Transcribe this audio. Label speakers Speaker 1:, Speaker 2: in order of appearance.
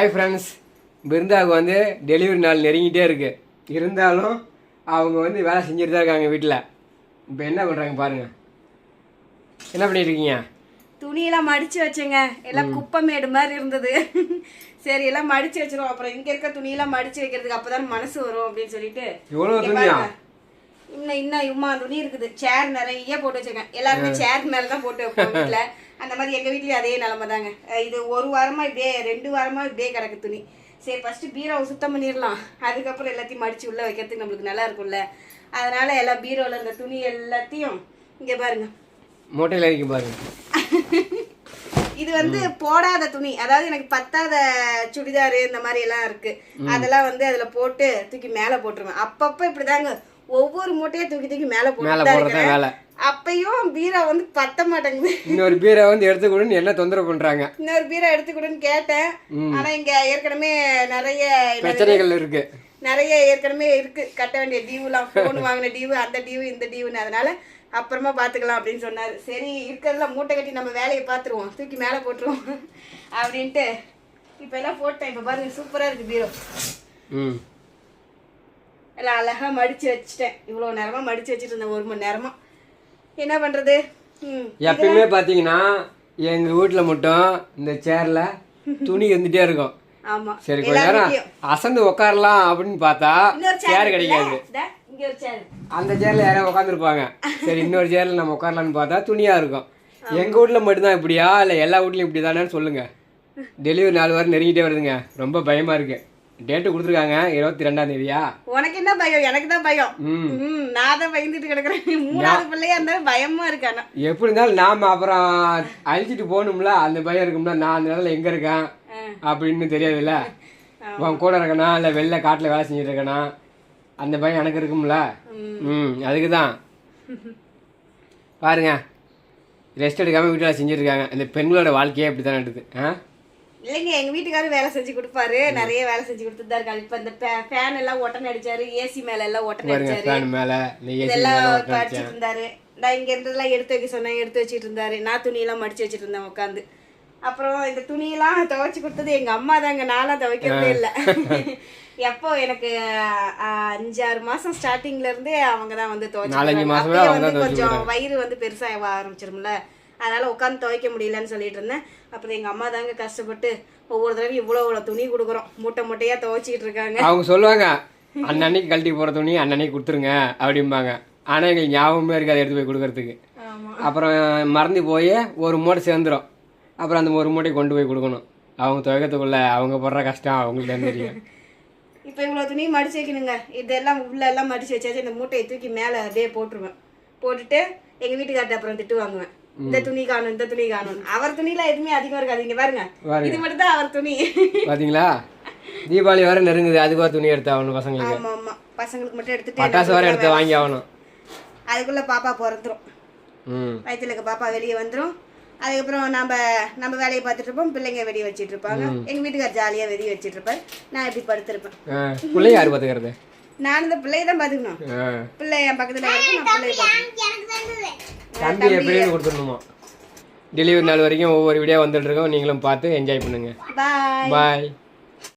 Speaker 1: Hi friends பிருந்தாவுக்கு வந்து delivery நாள் நெருங்கிட்டே இருக்கு. இருந்தாலும் அவங்க வந்து வேலை செஞ்சுட்டு தான் இருக்காங்க வீட்டில். இப்போ என்ன பண்ணுறாங்க பாருங்க. என்ன பண்ணிட்டு இருக்கீங்க
Speaker 2: துணியெல்லாம் மடிச்சு வச்சேங்க. எல்லாம் குப்பை மேடு மாதிரி இருந்தது. சரி எல்லாம் மடிச்சு வச்சிருவோம். அப்புறம் இங்க இருக்க துணியெல்லாம் மடிச்சு வைக்கிறதுக்கு அப்பதான் மனசு வரும் அப்படின்னு சொல்லிட்டு. இங்க
Speaker 1: துணியா.
Speaker 2: இன்னும் இன்னும் இம்மா துணி இருக்குது. சேர் நிறைய போட்டு வச்சிருக்கேன். எல்லாருமே சேர் மேல தான் போட்டு வைப்போம் வீட்டுல அந்த மாதிரி எங்க வீட்லயும் அதே நிலைமை தாங்க. இது ஒரு வாரமா இப்படியே ரெண்டு வாரமா இப்படியே கிடக்கு துணி. சரி ஃபர்ஸ்ட் பீரோவை சுத்தம் பண்ணிடலாம். அதுக்கப்புறம் எல்லாத்தையும் மடிச்சு உள்ள வைக்கிறதுக்கு நம்மளுக்கு நல்லா இருக்கும்ல. அதனால எல்லா பீரோல இந்த துணி எல்லாத்தையும் இங்க பாருங்க.
Speaker 1: மூட்டையில் அடிக்க பாருங்க.
Speaker 2: இது வந்து போடாத துணி. அதாவது எனக்கு பத்தாத சுடிதார் இந்த மாதிரி எல்லாம் இருக்கு. அதெல்லாம் வந்து அதுல போட்டு தூக்கி மேல போட்டுருவேன். அப்பப்ப இப்படிதாங்க ஒவ்வொரு மூட்டையை தூக்கி தூக்கி மேல
Speaker 1: மேலே
Speaker 2: போட்டு
Speaker 1: போடுறது
Speaker 2: இருக்கிறேன்.
Speaker 1: வேலை.
Speaker 2: அப்பயும் பீரோ வந்து பத்த மாட்டேங்குது.
Speaker 1: இன்னொரு பீரை வந்து எடுத்து கொடுன்னு என்ன தொந்தரவு பண்ணுறாங்க
Speaker 2: இன்னொரு பீரோ எடுத்துக்கிடுன்னு கேட்டேன். ஆனா இங்க ஏற்கனவே நிறைய
Speaker 1: பிரச்சனைகள் இருக்கு.
Speaker 2: நிறைய ஏற்கனவே இருக்கு. கட்ட வேண்டிய டியூலாம் ஃபோன் வாங்கின டியூ அந்த டியூ இந்த டியூன்னு அதனால அப்புறமா பார்த்துக்கலாம் அப்படின்னு சொன்னார். சரி இருக்கிறதுல மூட்டை கட்டி நம்ம வேலையை பார்த்துருவோம் தூக்கி மேலே போட்டுருவோம் அப்படின்ட்டு இப்போ எல்லாம் போட்டேன். இப்போ பாருங்க சூப்பராக இருக்கு பீரோ.
Speaker 1: ம்.
Speaker 2: எல்லாம் அழகாக மடித்து வச்சுட்டேன். இவ்வளோ நேரமாக மடித்து வச்சுட்டு இருந்தேன் ஒரு மணி நேரமாக என்ன பண்ணுறது
Speaker 1: எப்பயுமே பார்த்தீங்கன்னா எங்கள் வீட்டில் மட்டும் இந்த சேரில் துணி இருந்துகிட்டே இருக்கும்.
Speaker 2: ஆமாம்
Speaker 1: சரி கொஞ்ச நேரம் அசந்து உட்காரலாம் அப்படின்னு பார்த்தா சேர் கிடைக்காது. அந்த சேர்ல யாராவது உட்காந்துருப்பாங்க சரி இன்னொரு சேர்ல நம்ம உட்காரலான்னு பார்த்தா துணியா இருக்கும். எங்க வீட்ல மட்டும்தான் இப்படியா? இல்ல எல்லா வீட்லயும் இப்படி தானேன்னு சொல்லுங்க. டெலிவரி நாள் வரை நெருங்கிட்டே வருதுங்க. ரொம்ப பயமா இருக்கு. டேட்டு கொடுத்துருக்காங்க இருபத்தி ரெண்டாம் தேதியா?
Speaker 2: உனக்கு என்ன பயம்? எனக்கு தான் பயம்.
Speaker 1: ம்.
Speaker 2: நான் தான் பயந்துட்டு கிடக்குறேன். மூணாவது பிள்ளையா இருந்தாலும் பயமா இருக்கு ஆனா.
Speaker 1: எப்படி இருந்தாலும் நாம அப்புறம் அழிச்சிட்டு போகணும்ல அந்த பயம் இருக்கும்ல நான் அந்த நேரத்தில் எங்க இருக்கேன் அப்படின்னு தெரியாதுல்ல? உன் கூட இருக்கனா இல்லை வெளில காட்டில் வேலை செஞ்சுட்டு இருக்கனா அந்த பயம் எனக்கு இருக்கும்ல? ம். அதுக்கு தான் பாருங்க ரெஸ்ட் எடுக்காம வீட்டில் செஞ்சுட்டு இருக்காங்க. இந்த பெண்களோட வாழ்க்கையே இப்படி தான் நடக்குது. ஆ?
Speaker 2: இல்லைங்க எங்க வீட்டுக்காரர் வேலை செஞ்சு கொடுப்பாரு. நிறைய வேலை செஞ்சு கொடுத்துட்டு தான் இருக்காரு இப்ப இந்த ஃபேன் எல்லாம் ஒட்டனை அடிச்சாரு ஏசி மேல எல்லாம் ஒட்டனை அடிச்சாரு. இதெல்லாம் அடிச்சிட்டு இருந்தாரு. நான் இங்க இருந்ததெல்லாம் எடுத்து வைக்க சொன்னேன் எடுத்து வச்சிட்டு இருந்தாரு. நான் துணியெல்லாம் மடிச்சு வச்சிட்டு இருந்தேன் உட்காந்து அப்புறம் இந்த துணியெல்லாம் துவைச்சு கொடுத்தது எங்க அம்மா தாங்க. நான்லாம் துவைக்கிறதே இல்ல. எப்போ எனக்கு அஞ்சாறு மாசம் ஸ்டார்டிங்ல இருந்தே அவங்க தான் வந்து துவைச்சு கொஞ்சம் வயிறு வந்து பெருசாக ஆரம்பிச்சிரும்ல. அதனால உட்காந்து துவைக்க முடியலன்னு சொல்லிட்டு இருந்தேன். அப்புறம் எங்க அம்மா தாங்க கஷ்டப்பட்டு ஒவ்வொரு தடவையும் இவ்வளோ இவ்வளோ துணி கொடுக்குறோம். மூட்டை மூட்டையா துவைச்சிட்டு இருக்காங்க.
Speaker 1: அவங்க சொல்லுவாங்க அன்னன்னைக்கு கழட்டி போகிற துணி அன்னன்னைக்கு கொடுத்துருங்க அப்படிம்பாங்க. ஆனால் எங்களுக்கு ஞாபகமே இருக்காது எடுத்து போய் கொடுக்கறதுக்கு. அப்புறம் மறந்து போய் ஒரு மூட்டை சேர்ந்துரும். அப்புறம் அந்த ஒரு மூட்டை கொண்டு போய் கொடுக்கணும். அவங்க துவைக்கிறதுக்குள்ள அவங்க படுற கஷ்டம் அவங்களுக்கு தான் தெரியும்.
Speaker 2: இப்போ இவ்வளோ துணி மடிச்சு வைக்கணுங்க. இதெல்லாம் உள்ள எல்லாம் மடிச்சு வச்சாச்சு இந்த மூட்டையை தூக்கி மேலே அப்படியே போட்டுருவேன். போட்டுட்டு எங்க வீட்டுக்கார்ட்ட அப்புறம் திட்டு வாங்குவேன். இந்த துணி காணும் இந்த துணி காணும். அவர் துணிலாம் எதுவுமே அதிகமா இருக்காது. இங்க பாருங்க. இது மட்டும் தான் அவர் துணி.
Speaker 1: பாத்தீங்களா? தீபாவளி வர நெருங்குது. அதுக்கு ஒரு துணி எடுத்து ஆகணும் பசங்களுக்கு.
Speaker 2: ஆமா ஆமா. பசங்களுக்கு மட்டும் எடுத்துட்டு
Speaker 1: பட்டாசு வர எடுத்து வாங்கி ஆகணும்.
Speaker 2: அதுக்குள்ள பாப்பா பிறந்துரும். வயிற்றுல இருக்க பாப்பா வெளியே வந்துரும். அதுக்கப்புறம் நம்ம நம்ம வேலையை பார்த்துட்டு இருப்போம். பிள்ளைங்க வெடி வச்சிட்டு இருப்பாங்க. எங்க வீட்டுக்கார் ஜாலியா வெடி வச்சிட்டு இருப்பாரு. நான் இப்படி படுத்திருப்பேன்.
Speaker 1: பிள்ளைய யார் பார்த்துக்கிறது?
Speaker 2: நான் இந்த பிள்ளையை தான் பார்த்துக்கணும்.
Speaker 1: ஆ,
Speaker 2: பிள்ளை என் பக்கத்துல
Speaker 1: தம்பி எப்படியும் கொடுத்துடணுமா. டெலிவரி நாள் வரைக்கும் ஒவ்வொரு வீடியோ வந்துட்டு இருக்கோம். நீங்களும் பார்த்து என்ஜாய் பண்ணுங்க.
Speaker 2: பாய்
Speaker 1: பாய்